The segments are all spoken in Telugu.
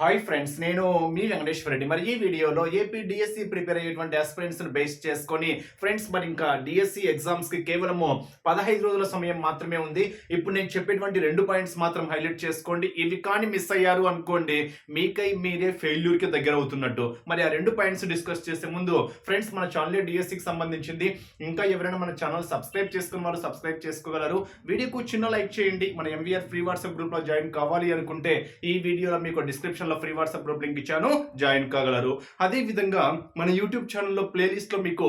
హాయ్ ఫ్రెండ్స్ నేను మీ వెంకటేశ్వర రెడ్డి. మరి ఈ వీడియోలో ఏపీ డిఎస్సి ప్రిపేర్ అయ్యేటువంటి ఆస్పిరెంట్స్ బేస్ చేసుకొని ఫ్రెండ్స్ మరి ఇంకా డిఎస్సి ఎగ్జామ్స్కి కేవలము పదహైదు రోజుల సమయం మాత్రమే ఉంది. ఇప్పుడు నేను చెప్పేటువంటి రెండు పాయింట్స్ మాత్రం హైలైట్ చేసుకోండి. ఇవి కానీ మిస్ అయ్యారు అనుకోండి మీకై మీరే ఫెయిల్యూర్కి దగ్గర అవుతున్నట్టు. మరి ఆ రెండు పాయింట్స్ డిస్కస్ చేసే ముందు ఫ్రెండ్స్ మన ఛానల్ డిఎస్సికి సంబంధించింది. ఇంకా ఎవరైనా మన ఛానల్ సబ్స్క్రైబ్ చేసుకున్న వారు సబ్స్క్రైబ్ చేసుకోగలరు. వీడియోకు చిన్న లైక్ చేయండి. మన ఎంవీఆర్ ఫ్రీ వాట్సాప్ గ్రూప్లో జాయిన్ కావాలి అనుకుంటే ఈ వీడియోలో మీకు డిస్క్రిప్షన్ లో ఫ్రీ వాట్సాప్ గ్రూప్ లింక్ ఇచ్చాను. జాయిన్ కాగలరు. అదే విధంగా మన యూట్యూబ్ ఛానల్లో ప్లేలిస్ట్లో మీకు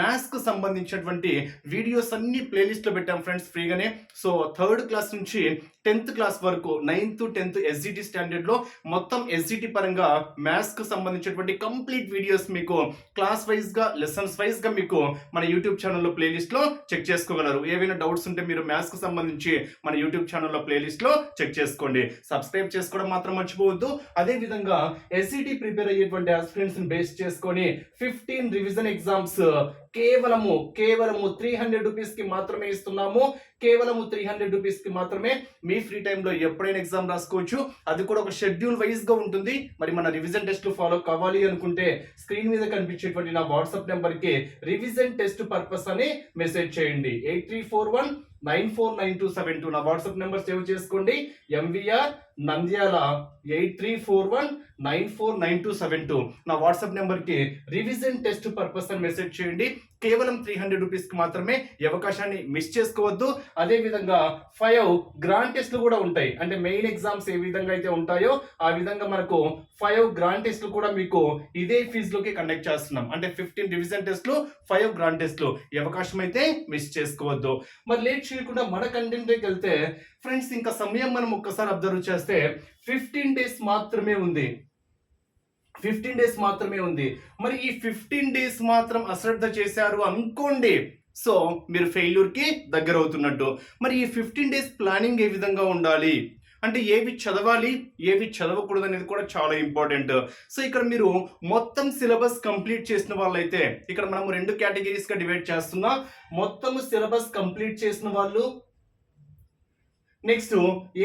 మ్యాథ్స్కు సంబంధించినటువంటి వీడియోస్ అన్ని ప్లేలిస్ట్లో పెట్టాం ఫ్రెండ్స్ ఫ్రీగానే. సో థర్డ్ క్లాస్ నుంచి టెన్త్ క్లాస్ వరకు నైన్త్ టెన్త్ ఎస్జిటి స్టాండర్డ్లో మొత్తం ఎస్జిటి పరంగా మ్యాథ్స్కు సంబంధించినటువంటి కంప్లీట్ వీడియోస్ మీకు క్లాస్ వైజ్గా లెసన్స్ వైజ్గా మీకు మన యూట్యూబ్ ఛానల్లో ప్లేలిస్ట్లో చెక్ చేసుకోగలరు. ఏవైనా డౌట్స్ ఉంటే మీరు మ్యాథ్స్కు సంబంధించి మన యూట్యూబ్ ఛానల్లో ప్లేలిస్ట్లో చెక్ చేసుకోండి. సబ్స్క్రైబ్ చేసుకోవడం మాత్రం మర్చిపోవద్దు. అదే విధంగా ఎస్సిటి ప్రిపేర్ అయ్యేటువంటి ఆస్పిరెంట్స్ బేస్ చేసుకొని ఫిఫ్టీన్ రివిజన్ ఎగ్జామ్స్ కేవలము కేవలము త్రీ హండ్రెడ్ రూపీస్కి మాత్రమే ఇస్తున్నాము. కేవలము త్రీ హండ్రెడ్ రూపీస్కి మాత్రమే మీ ఫ్రీ టైంలో ఎప్పుడైనా ఎగ్జామ్ రాసుకోవచ్చు. అది కూడా ఒక షెడ్యూల్ వైజ్గా ఉంటుంది. మరి మన రివిజన్ టెస్ట్లు ఫాలో కావాలి అనుకుంటే స్క్రీన్ మీద కనిపించేటువంటి నా వాట్సాప్ నెంబర్కి రివిజన్ టెస్ట్ పర్పస్ అని మెసేజ్ చేయండి. Eight three four one nine four nine two seven two నా వాట్సాప్ నెంబర్ సేవ్ చేసుకోండి. MVR Nandyal eight three four one nine four nine two seven two నా వాట్సాప్ నెంబర్కి రివిజన్ టెస్ట్ పర్పస్ అని మెసేజ్ చేయండి. కేవలం త్రీ హండ్రెడ్ రూపీస్కి మాత్రమే ఈ అవకాశాన్ని మిస్ చేసుకోవద్దు. అదేవిధంగా ఫైవ్ గ్రాండ్ టెస్ట్లు కూడా ఉంటాయి. అంటే మెయిన్ ఎగ్జామ్స్ ఏ విధంగా అయితే ఉంటాయో ఆ విధంగా మనకు ఫైవ్ గ్రాండ్ టెస్ట్లు కూడా మీకు ఇదే ఫీజులోకి కండక్ట్ చేస్తున్నాం. అంటే ఫిఫ్టీన్ డివిజన్ టెస్ట్లు ఫైవ్ గ్రాండ్ టెస్ట్లు ఈ అవకాశం అయితే మిస్ చేసుకోవద్దు. మరి లేట్ చేయకుండా మన కంటెంట్కి వెళ్తే ఫ్రెండ్స్ ఇంకా సమయం మనం ఒక్కసారి అబ్జర్వ్ చేస్తే ఫిఫ్టీన్ డేస్ మాత్రమే ఉంది. ఫిఫ్టీన్ డేస్ మాత్రమే ఉంది. మరి ఈ ఫిఫ్టీన్ డేస్ మాత్రం అశ్రద్ధ చేశారు అనుకోండి. సో మీరు ఫెయిల్యూర్కి దగ్గర అవుతున్నట్టు మరి ఈ ఫిఫ్టీన్ డేస్ ప్లానింగ్ ఏ విధంగా ఉండాలి? అంటే ఏవి చదవాలి ఏవి చదవకూడదు అనేది కూడా చాలా ఇంపార్టెంట్. సో ఇక్కడ మీరు మొత్తం సిలబస్ కంప్లీట్ చేసిన వాళ్ళైతే ఇక్కడ మనం రెండు కేటగిరీస్గా డివైడ్ చేస్తున్నా. మొత్తం సిలబస్ కంప్లీట్ చేసిన వాళ్ళు నెక్స్ట్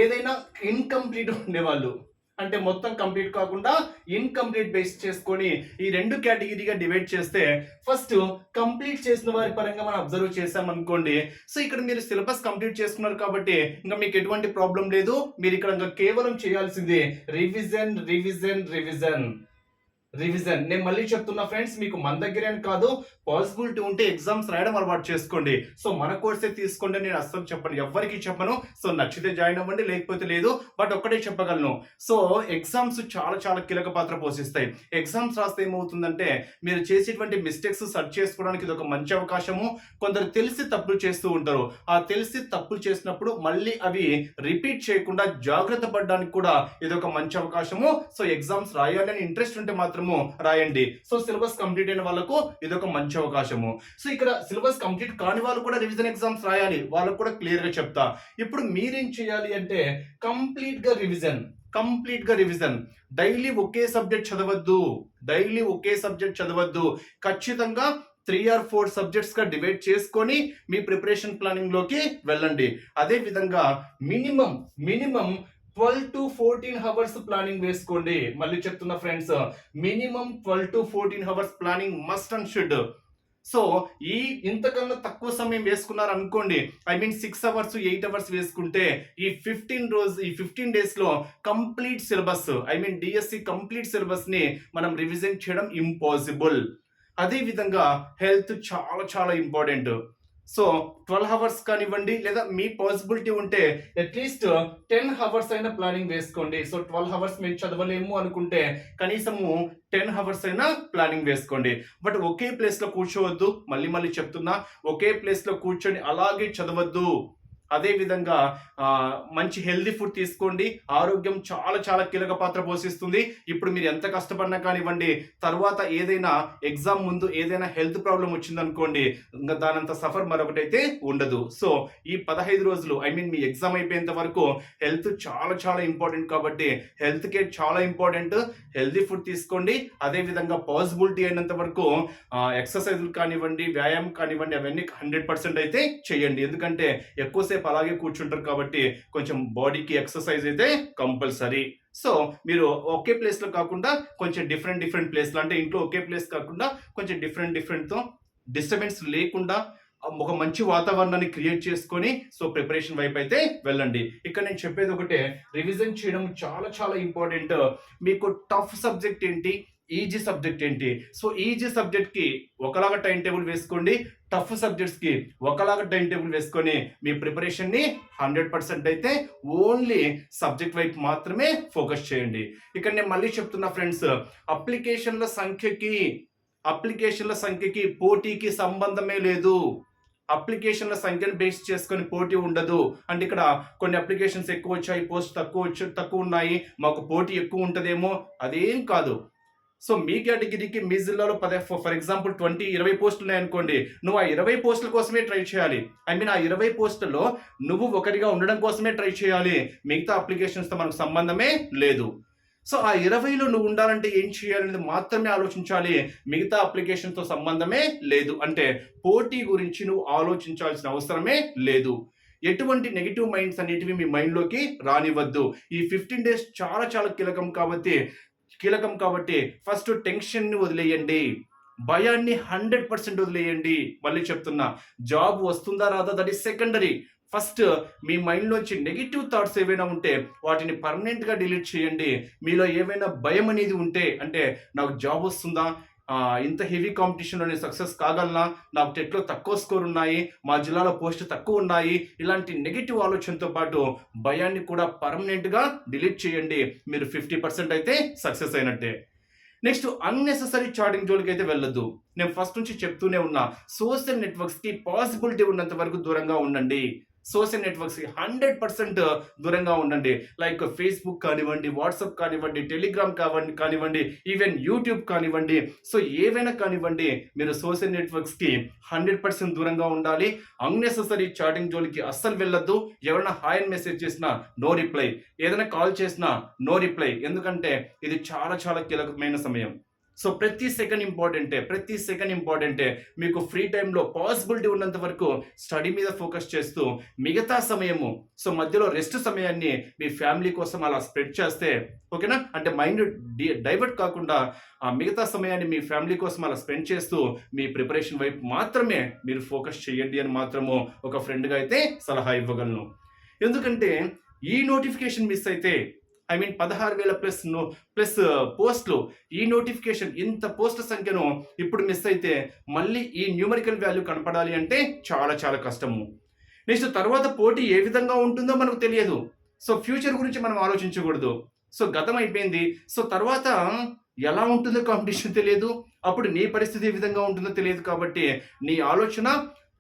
ఏదైనా ఇన్కంప్లీట్ ఉండేవాళ్ళు అంటే మొత్తం కంప్లీట్ కాకుండా ఇన్కంప్లీట్ బేస్ చేసుకొని ఈ రెండు కేటగిరీగా డివైడ్ చేస్తే ఫస్ట్ కంప్లీట్ చేసిన వారి పరంగా మనం అబ్జర్వ్ చేసాం అనుకోండి సో ఇక్కడ మీరు సిలబస్ కంప్లీట్ చేసుకున్నారు కాబట్టి ఇంకా మీకు ఎటువంటి ప్రాబ్లం లేదు. మీరు ఇక్కడ ఇంకా కేవలం చేయాల్సింది రివిజన్ రివిజన్ రివిజన్ రివిజన్ నేను మళ్ళీ చెప్తున్నా ఫ్రెండ్స్ మీకు మన దగ్గరే అని కాదు. పాసిబిలిటీ ఉంటే ఎగ్జామ్స్ రాయడం అలవాటు చేసుకోండి. సో మన కోర్సే తీసుకోండి నేను అస్సలు చెప్పను. ఎవరికి చెప్పను. సో నచ్చితే జాయిన్ అవ్వండి లేకపోతే లేదు బట్ ఒక్కటే చెప్పగలను. సో ఎగ్జామ్స్ చాలా చాలా కీలక పాత్ర పోషిస్తాయి. ఎగ్జామ్స్ రాస్తే ఏమవుతుందంటే మీరు చేసేటువంటి మిస్టేక్స్ సర్చ్ చేసుకోవడానికి ఇది ఒక మంచి అవకాశము. కొందరు తెలిసి తప్పులు చేస్తూ ఉంటారు. ఆ తెలిసి తప్పులు చేసినప్పుడు మళ్ళీ అవి రిపీట్ చేయకుండా జాగ్రత్త పడడానికి కూడా ఇది ఒక మంచి అవకాశము. సో ఎగ్జామ్స్ రాయాలని ఇంట్రెస్ట్ ఉంటే మాత్రము రాయండి. సో సిలబస్ కంప్లీట్ అయిన వాళ్ళకు ఇది ఒక మంచి అవకాశము. సో ఇక్కడ సిలబస్ కంప్లీట్ కాని వాళ్ళు కూడా రివిజన్ ఎగ్జామ్స్ రాయాలి. వాళ్ళకు కూడా క్లియర్గా చెప్తా. ఇప్పుడు మీరేం చేయాలి అంటే కంప్లీట్గా రివిజన్ కంప్లీట్గా రివిజన్ డైలీ ఒకే సబ్జెక్ట్ చదవద్దు. డైలీ ఒకే సబ్జెక్ట్ చదవద్దు. ఖచ్చితంగా త్రీ ఆర్ ఫోర్ సబ్జెక్ట్స్గా డివైడ్ చేసుకొని మీ ప్రిపరేషన్ ప్లానింగ్లోకి వెళ్ళండి. అదేవిధంగా minimum minimum twelve to fourteen hours planning వేసుకోండి. మళ్ళీ చెప్తున్నా friends minimum twelve to fourteen hours planning must and should so ఈ ఇంతకన్నా తక్కువ సమయం వేసుకున్నారు అనుకోండి I mean six hours eight hours వేసుకుంటే ఈ ఫిఫ్టీన్ రోజు ఈ ఫిఫ్టీన్ డేస్లో complete syllabus I mean DSC complete సిలబస్ని మనం రివిజన్ చేయడం ఇంపాసిబుల్ అదే విధంగా హెల్త్ చాలా చాలా ఇంపార్టెంట్ సో ట్వెల్వ్ అవర్స్ కానివ్వండి లేదా మీ పాసిబిలిటీ ఉంటే అట్లీస్ట్ టెన్ అవర్స్ అయినా ప్లానింగ్ వేసుకోండి. సో ట్వెల్వ్ అవర్స్ మీరు చదవలేము అనుకుంటే కనీసము టెన్ అవర్స్ అయినా ప్లానింగ్ వేసుకోండి. బట్ ఒకే ప్లేస్లో కూర్చోవద్దు. మళ్ళీ మళ్ళీ చెప్తున్నా ఒకే ప్లేస్లో కూర్చొని అలాగే చదవద్దు. అదేవిధంగా మంచి హెల్దీ ఫుడ్ తీసుకోండి. ఆరోగ్యం చాలా చాలా కీలక పాత్ర పోషిస్తుంది. ఇప్పుడు మీరు ఎంత కష్టపడినా కానివ్వండి తర్వాత ఏదైనా ఎగ్జామ్ ముందు ఏదైనా హెల్త్ ప్రాబ్లం వచ్చిందనుకోండి ఇంకా దానంత సఫర్ మరొకటైతే ఉండదు. సో ఈ పదహైదు రోజులు ఐ మీన్ మీ ఎగ్జామ్ అయిపోయేంత వరకు హెల్త్ చాలా చాలా ఇంపార్టెంట్ కాబట్టి హెల్త్ కేర్ చాలా ఇంపార్టెంట్ హెల్దీ ఫుడ్ తీసుకోండి. అదే విధంగా పాసిబిలిటీ అయినంత వరకు ఎక్సర్సైజులు కానివ్వండి వ్యాయామం కానివ్వండి అవన్నీ హండ్రెడ్ పర్సెంట్ అయితే చేయండి. ఎందుకంటే ఎక్కువసేపు సేపు అలాగే కూర్చుంటారు కాబట్టి కొంచెం బాడీకి ఎక్సర్సైజ్ అయితే కంపల్సరీ. సో మీరు ఒకే ప్లేస్లో కాకుండా కొంచెం డిఫరెంట్ డిఫరెంట్ ప్లేస్లో అంటే ఇంట్లో ఒకే ప్లేస్ కాకుండా కొంచెం డిఫరెంట్ డిఫరెంట్తో డిస్టర్బెన్స్ లేకుండా ఒక మంచి వాతావరణాన్ని క్రియేట్ చేసుకొని సో ప్రిపరేషన్ వైపు అయితే వెళ్ళండి. ఇక్కడ నేను చెప్పేది ఒకటే రివిజన్ చేయడం చాలా చాలా ఇంపార్టెంట్. మీకు టఫ్ సబ్జెక్ట్ ఏంటి? ఈజీ సబ్జెక్ట్ ఏంటి? సో ఈజీ సబ్జెక్ట్కి ఒకలాగా టైం టేబుల్ వేసుకోండి. టఫ్ సబ్జెక్ట్స్కి ఒకలాగా టైం టేబుల్ వేసుకొని మీ ప్రిపరేషన్ని హండ్రెడ్ పర్సెంట్ అయితే ఓన్లీ సబ్జెక్ట్ వైపు మాత్రమే ఫోకస్ చేయండి. ఇక్కడ నేను మళ్ళీ చెప్తున్నా ఫ్రెండ్స్ అప్లికేషన్ల సంఖ్యకి అప్లికేషన్ల సంఖ్యకి పోటీకి సంబంధమే లేదు. అప్లికేషన్ల సంఖ్యను బేస్ చేసుకొని పోటీ ఉండదు. అంటే ఇక్కడ కొన్ని అప్లికేషన్స్ ఎక్కువ వచ్చాయి పోస్ట్ తక్కువ వచ్చి తక్కువ ఉన్నాయి మాకు పోటీ ఎక్కువ ఉంటుందేమో అదేం కాదు. సో మీ కేటగిరీకి మీ జిల్లాలో పదే ఫర్ ఎగ్జాంపుల్ ట్వంటీ ఇరవై పోస్టులు ఉన్నాయనుకోండి నువ్వు ఆ ఇరవై పోస్టుల కోసమే ట్రై చేయాలి. ఐ మీన్ ఆ ఇరవై పోస్టుల్లో నువ్వు ఒకరిగా ఉండడం కోసమే ట్రై చేయాలి. మిగతా అప్లికేషన్స్తో మనకు సంబంధమే లేదు. సో ఆ ఇరవైలో నువ్వు ఉండాలంటే ఏం చేయాలనేది మాత్రమే ఆలోచించాలి. మిగతా అప్లికేషన్తో సంబంధమే లేదు. అంటే పోటీ గురించి నువ్వు ఆలోచించాల్సిన అవసరమే లేదు. ఎటువంటి నెగిటివ్ మైండ్స్ అనేటివి మీ మైండ్లోకి రానివ్వద్దు. ఈ ఫిఫ్టీన్ డేస్ చాలా చాలా కీలకం కాబట్టి కీలకం కాబట్టి ఫస్ట్ టెన్షన్ని వదిలేయండి. భయాన్ని హండ్రెడ్ పర్సెంట్ వదిలేయండి. మళ్ళీ చెప్తున్నా జాబ్ వస్తుందా రాదా? దట్ ఈస్ సెకండరీ ఫస్ట్ మీ మైండ్లోంచి నెగిటివ్ థాట్స్ ఏవైనా ఉంటే వాటిని పర్మనెంట్గా డిలీట్ చేయండి. మీలో ఏమైనా భయం అనేది ఉంటే అంటే నాకు జాబ్ వస్తుందా? ఇంత హెవీ కాంపిటీషన్లో నేను సక్సెస్ కాగలనా? నాకు టెట్లో తక్కువ స్కోర్ ఉన్నాయి మా జిల్లాలో పోస్ట్ తక్కువ ఉన్నాయి. ఇలాంటి నెగిటివ్ ఆలోచనతో పాటు భయాన్ని కూడా పర్మనెంట్గా డిలీట్ చేయండి. మీరు ఫిఫ్టీ పర్సెంట్ అయితే సక్సెస్ అయినట్టే. నెక్స్ట్ అన్నెసెసరీ చాటింగ్ జోలికి అయితే వెళ్ళొద్దు. నేను ఫస్ట్ నుంచి చెప్తూనే ఉన్నా సోషల్ నెట్వర్క్స్కి పాసిబిలిటీ ఉన్నంత వరకు దూరంగా ఉండండి. సోషల్ నెట్వర్క్స్ హండ్రెడ్ పర్సెంట్ దూరంగా ఉండండి. లైక్ ఫేస్బుక్ కానివ్వండి వాట్సాప్ కానివ్వండి టెలిగ్రామ్ కావండి కానివ్వండి ఈవెన్ యూట్యూబ్ కానివ్వండి. సో ఏవైనా కానివ్వండి మీరు సోషల్ నెట్వర్క్స్కి హండ్రెడ్ పర్సెంట్ దూరంగా ఉండాలి. అన్నెసెసరీ చాటింగ్ జోలికి అస్సలు వెళ్ళొద్దు. ఎవరైనా హాయ్ అని మెసేజ్ చేసినా నో రిప్లై. ఏదైనా కాల్ చేసినా నో రిప్లై. ఎందుకంటే ఇది చాలా చాలా కీలకమైన సమయం. సో ప్రతి సెకండ్ ఇంపార్టెంటే ప్రతి సెకండ్ ఇంపార్టెంటే మీకు ఫ్రీ టైంలో పాసిబిలిటీ ఉన్నంత వరకు స్టడీ మీద ఫోకస్ చేస్తూ మిగతా సమయము సో మధ్యలో రెస్ట్ సమయాన్ని మీ ఫ్యామిలీ కోసం అలా స్ప్రెడ్ చేస్తే ఓకేనా అంటే మైండ్ డైవర్ట్ కాకుండా ఆ మిగతా సమయాన్ని మీ ఫ్యామిలీ కోసం అలా స్పెండ్ చేస్తూ మీ ప్రిపరేషన్ వైపు మాత్రమే మీరు ఫోకస్ చేయండి అని మాత్రము ఒక ఫ్రెండ్గా అయితే సలహా ఇవ్వగలను. ఎందుకంటే ఈ నోటిఫికేషన్ మిస్ అయితే ఐ మీన్ పదహారు వేల ప్లస్ నో ప్లస్ పోస్టులు ఈ నోటిఫికేషన్ ఇంత పోస్ట్ సంఖ్యను ఇప్పుడు మిస్ అయితే మళ్ళీ ఈ న్యూమరికల్ వాల్యూ కనపడాలి అంటే చాలా చాలా కష్టము. నెక్స్ట్ తర్వాత పోటీ ఏ విధంగా ఉంటుందో మనకు తెలియదు. సో ఫ్యూచర్ గురించి మనం ఆలోచించకూడదు. సో గతం అయిపోయింది సో తర్వాత ఎలా ఉంటుందో కాంపిటీషన్ తెలియదు. అప్పుడు నీ పరిస్థితి ఏ విధంగా ఉంటుందో తెలియదు కాబట్టి నీ ఆలోచన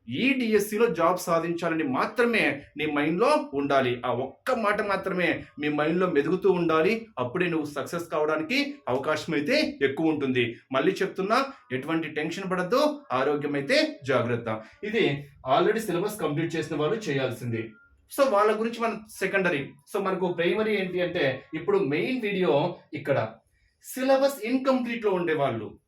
ఈ డిఎస్సిలో జాబ్ సాధించాలని మాత్రమే నీ మైండ్లో ఉండాలి. ఆ ఒక్క మాట మాత్రమే మీ మైండ్లో మెదుగుతూ ఉండాలి. అప్పుడే నువ్వు సక్సెస్ కావడానికి అవకాశం అయితే ఎక్కువ ఉంటుంది. మళ్ళీ చెప్తున్నా ఎటువంటి టెన్షన్ పడద్దు. ఆరోగ్యం అయితే జాగ్రత్త. ఇది ఆల్రెడీ సిలబస్ కంప్లీట్ చేసిన వాళ్ళు చేయాల్సింది. సో వాళ్ళ గురించి మనం సెకండరీ. సో మనకు ప్రైమరీ ఏంటి అంటే ఇప్పుడు మెయిన్ వీడియో ఇక్కడ. సిలబస్ ఇన్కంప్లీట్లో ఉండే వాళ్ళు.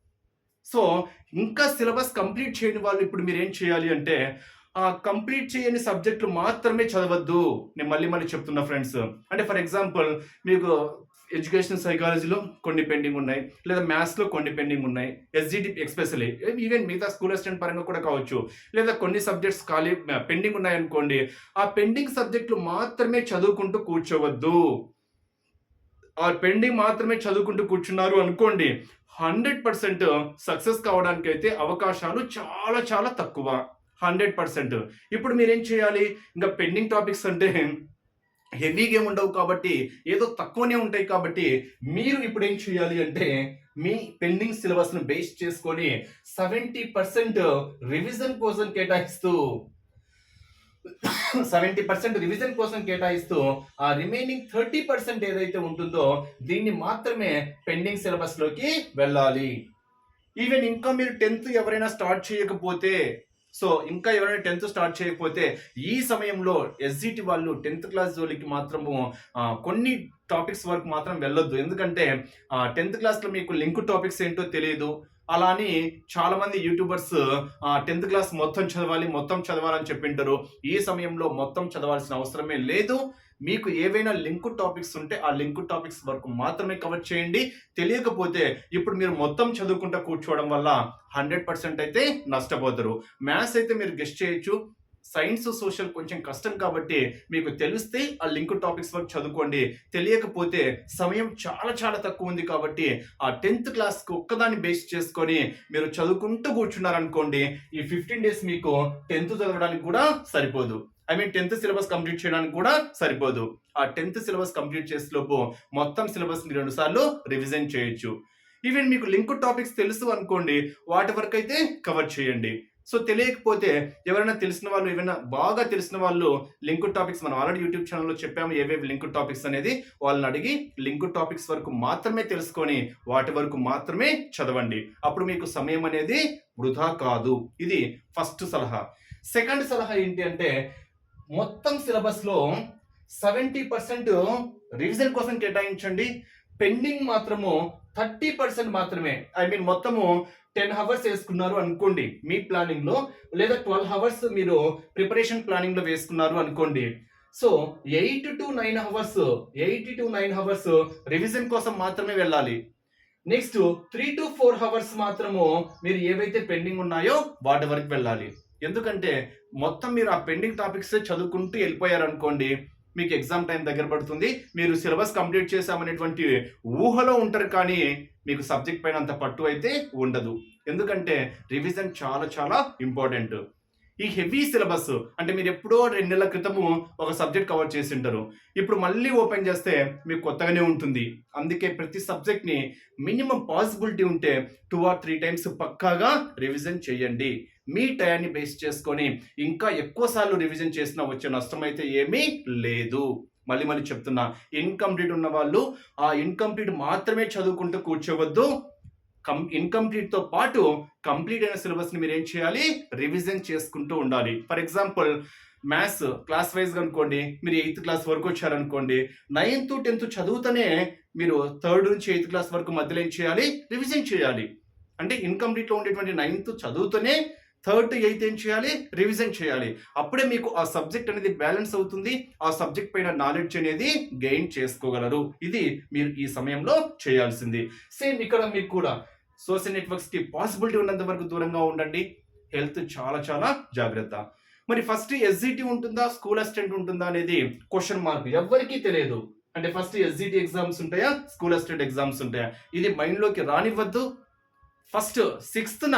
సో ఇంకా సిలబస్ కంప్లీట్ చేయని వాళ్ళు ఇప్పుడు మీరు ఏం చేయాలి అంటే ఆ కంప్లీట్ చేయని సబ్జెక్టులు మాత్రమే చదవద్దు. నేను మళ్ళీ మళ్ళీ చెప్తున్నా ఫ్రెండ్స్. అంటే ఫర్ ఎగ్జాంపుల్ మీకు ఎడ్యుకేషన్ సైకాలజీలో కొన్ని పెండింగ్ ఉన్నాయి. లేదా మ్యాథ్స్లో కొన్ని పెండింగ్ ఉన్నాయి. ఎస్జిటి ఎక్స్పెషలీ ఈవెన్ మిగతా స్కూల్ అసిస్టెంట్ పరంగా కూడా కావచ్చు. లేదా కొన్ని సబ్జెక్ట్స్ ఖాళీ పెండింగ్ ఉన్నాయనుకోండి ఆ పెండింగ్ సబ్జెక్టులు మాత్రమే చదువుకుంటూ కూర్చోవద్దు. ఆ పెండింగ్ మాత్రమే చదువుకుంటూ కూర్చున్నారు అనుకోండి హండ్రెడ్ పర్సెంట్ సక్సెస్ కావడానికి అయితే అవకాశాలు చాలా చాలా తక్కువ. Hundred percent. ఇప్పుడు మీరేం చేయాలి? ఇంకా పెండింగ్ టాపిక్స్ అంటే హెవీగా ఏమి ఉండవు కాబట్టి ఏదో తక్కువనే ఉంటాయి కాబట్టి మీరు ఇప్పుడు ఏం చేయాలి అంటే మీ పెండింగ్ సిలబస్ను బేస్ చేసుకొని సెవెంటీ పర్సెంట్ రివిజన్ కోసం కేటాయిస్తూ సెవెంటీ పర్సెంట్ రివిజన్ కోసం కేటాయిస్తూ ఆ రిమైనింగ్ థర్టీ పర్సెంట్ ఏదైతే ఉంటుందో దీన్ని మాత్రమే పెండింగ్ సిలబస్లోకి వెళ్ళాలి. ఈవెన్ ఇంకా మీరు టెన్త్ ఎవరైనా స్టార్ట్ చేయకపోతే సో ఇంకా ఎవరైనా టెన్త్ స్టార్ట్ చేయకపోతే ఈ సమయంలో ఎస్జిటి వాళ్ళు టెన్త్ క్లాస్ జోలికి మాత్రము కొన్ని టాపిక్స్ వరకు మాత్రం వెళ్ళొద్దు. ఎందుకంటే టెన్త్ క్లాస్లో మీకు లింక్ టాపిక్స్ ఏంటో తెలియదు అలా అని చాలామంది యూట్యూబర్స్ టెన్త్ క్లాస్ మొత్తం చదవాలి మొత్తం చదవాలని చెప్పింటారు. ఈ సమయంలో మొత్తం చదవాల్సిన అవసరమే లేదు. మీకు ఏవైనా లింక్ టాపిక్స్ ఉంటే ఆ లింక్ టాపిక్స్ వరకు మాత్రమే కవర్ చేయండి. తెలియకపోతే ఇప్పుడు మీరు మొత్తం చదువుకుంటూ కూర్చోవడం వల్ల హండ్రెడ్ పర్సెంట్ అయితే నష్టపోతారు. మ్యాథ్స్ అయితే మీరు గెస్ట్ చేయొచ్చు. సైన్స్ సోషల్ కొంచెం కష్టం కాబట్టి మీకు తెలిస్తే ఆ లింక్ టాపిక్స్ వరకు చదువుకోండి. తెలియకపోతే సమయం చాలా చాలా తక్కువ ఉంది కాబట్టి ఆ టెన్త్ క్లాస్కి ఒక్కదాన్ని బేస్ చేసుకొని మీరు చదువుకుంటూ కూర్చున్నారనుకోండి ఈ ఫిఫ్టీన్ డేస్ మీకు టెన్త్ చదవడానికి కూడా సరిపోదు. I mean tenth syllabus complete చేయడానికి కూడా సరిపోదు. ఆ టెన్త్ సిలబస్ కంప్లీట్ చేసేలోపు మొత్తం సిలబస్ని రెండుసార్లు రెండు సార్లు రివిజన్ చేయొచ్చు. ఈవెన్ మీకు లింక్ టాపిక్స్ తెలుసు అనుకోండి వాటి వరకు అయితే కవర్ చేయండి. సో తెలియకపోతే ఎవరైనా తెలిసిన వాళ్ళు ఏమైనా బాగా తెలిసిన వాళ్ళు లింక్ టాపిక్స్ మనం ఆల్రెడీ యూట్యూబ్ ఛానల్లో చెప్పాము ఏవేవి లింక్ టాపిక్స్ అనేది వాళ్ళని అడిగి లింక్ టాపిక్స్ వరకు మాత్రమే తెలుసుకొని వాటి వరకు మాత్రమే చదవండి. అప్పుడు మీకు సమయం అనేది వృధా కాదు. ఇది ఫస్ట్ సలహా. సెకండ్ సలహా ఏంటి అంటే మొత్తం సిలబస్లో సెవెంటీ పర్సెంట్ రివిజన్ కోసం కేటాయించండి. పెండింగ్ మాత్రము థర్టీ పర్సెంట్ మాత్రమే. ఐ మీన్ మొత్తము టెన్ అవర్స్ వేసుకున్నారు అనుకోండి మీ ప్లానింగ్లో లేదా ట్వెల్వ్ అవర్స్ మీరు ప్రిపరేషన్ ప్లానింగ్లో వేసుకున్నారు అనుకోండి. So eight to nine hours eight to nine hours revision కోసం మాత్రమే వెళ్ళాలి. Next three to four hours మాత్రము మీరు ఏవైతే పెండింగ్ ఉన్నాయో వాటి వరకు వెళ్ళాలి. ఎందుకంటే మొత్తం మీరు ఆ పెండింగ్ టాపిక్స్ చదువుకుంటూ వెళ్ళిపోయారు అనుకోండి మీకు ఎగ్జామ్ టైం దగ్గర పడుతుంది. మీరు సిలబస్ కంప్లీట్ చేసామనేటువంటి ఊహలో ఉంటారు కానీ మీకు సబ్జెక్ట్ పైన అంత పట్టు అయితే ఉండదు. ఎందుకంటే రివిజన్ చాలా చాలా ఇంపార్టెంట్ ఈ హెవీ సిలబస్ అంటే మీరు ఎప్పుడో రెండు నెలల క్రితము ఒక సబ్జెక్ట్ కవర్ చేసి ఉంటారు ఇప్పుడు మళ్ళీ ఓపెన్ చేస్తే మీకు కొత్తగానే ఉంటుంది. అందుకే ప్రతి సబ్జెక్ట్ని మినిమం పాసిబిలిటీ ఉంటే టూ ఆర్ త్రీ టైమ్స్ పక్కాగా రివిజన్ చేయండి. మీ టయాన్ని బేస్ చేసుకొని ఇంకా ఎక్కువ సార్లు రివిజన్ చేసినా వచ్చే నష్టం అయితే ఏమీ లేదు. మళ్ళీ మళ్ళీ చెప్తున్నా ఇన్కంప్లీట్ ఉన్న వాళ్ళు ఆ ఇన్కంప్లీట్ మాత్రమే చదువుకుంటూ కూర్చోవద్దు. కం ఇన్కంప్లీట్తో పాటు కంప్లీట్ అయిన సిలబస్ని మీరు ఏం చేయాలి? రివిజన్ చేసుకుంటూ ఉండాలి. For example maths class wise అనుకోండి మీరు ఎయిత్ క్లాస్ వరకు వచ్చారనుకోండి నైన్త్ టెన్త్ చదువుతూనే మీరు థర్డ్ నుంచి ఎయిత్ క్లాస్ వరకు మధ్యలో ఏం చేయాలి? రివిజన్ చేయాలి. అంటే ఇన్కంప్లీట్లో ఉండేటువంటి నైన్త్ చదువుతూనే థర్డ్ టు ఎయిత్ ఏం చేయాలి? రివిజన్ చేయాలి. అప్పుడే మీకు ఆ సబ్జెక్ట్ అనేది బ్యాలెన్స్ అవుతుంది. ఆ సబ్జెక్ట్ పైన నాలెడ్జ్ అనేది గెయిన్ చేసుకోగలరు. ఇది మీరు ఈ సమయంలో చేయాల్సింది. సేమ్ ఇక్కడ మీకు కూడా సోషల్ నెట్వర్క్స్కి పాసిబిలిటీ ఉన్నంత వరకు దూరంగా ఉండండి. హెల్త్ చాలా చాలా జాగ్రత్త. మరి ఫస్ట్ ఎస్జిటి ఉంటుందా? స్కూల్ అసిస్టెంట్ ఉంటుందా అనేది క్వశ్చన్ మార్క్ ఎవరికీ తెలియదు. అంటే ఫస్ట్ ఎస్జిటి ఎగ్జామ్స్ ఉంటాయా? స్కూల్ అసిస్టెంట్ ఎగ్జామ్స్ ఉంటాయా? ఇది మైండ్లోకి రానివ్వద్దు. ఫస్ట్ సిక్స్త్న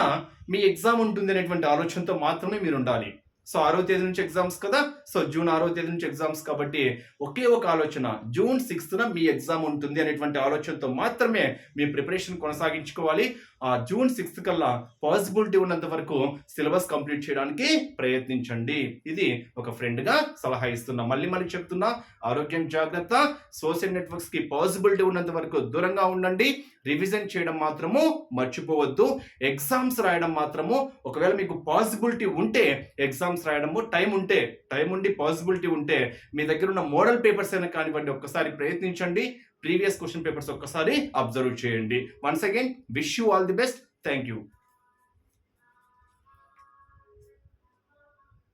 మీ ఎగ్జామ్ ఉంటుంది అనేటువంటి ఆలోచనతో మాత్రమే మీరు ఉండాలి సో ఆరో తేదీ నుంచి ఎగ్జామ్స్ కదా? సో జూన్ ఆరో తేదీ నుంచి ఎగ్జామ్స్ కాబట్టి ఒకే ఒక ఆలోచన. జూన్ సిక్స్త్న మీ ఎగ్జామ్ ఉంటుంది అనేటువంటి ఆలోచనతో మాత్రమే మీ ప్రిపరేషన్ కొనసాగించుకోవాలి. ఆ జూన్ సిక్స్త్ కల్లా పాసిబిలిటీ ఉన్నంత వరకు సిలబస్ కంప్లీట్ చేయడానికి ప్రయత్నించండి. ఇది ఒక ఫ్రెండ్గా సలహా ఇస్తున్నా. మళ్ళీ మళ్ళీ చెప్తున్నా ఆరోగ్యం జాగ్రత్త సోషల్ నెట్వర్క్స్కి పాసిబిలిటీ ఉన్నంత వరకు దూరంగా ఉండండి. రివిజన్ చేయడం మాత్రము మర్చిపోవద్దు. ఎగ్జామ్స్ రాయడం మాత్రము ఒకవేళ మీకు పాసిబిలిటీ ఉంటే ఎగ్జామ్స్ రాయడము టైం ఉంటే టైం ఉండి పాసిబిలిటీ ఉంటే మీ దగ్గర ఉన్న మోడల్ పేపర్స్ అయినా కానివ్వండి ఒక్కసారి ప్రయత్నించండి. ప్రీవియస్ క్వశ్చన్ పేపర్స్ ఒక్కసారి అబ్జర్వ్ చేయండి. Once again wish you all the best. Thank you.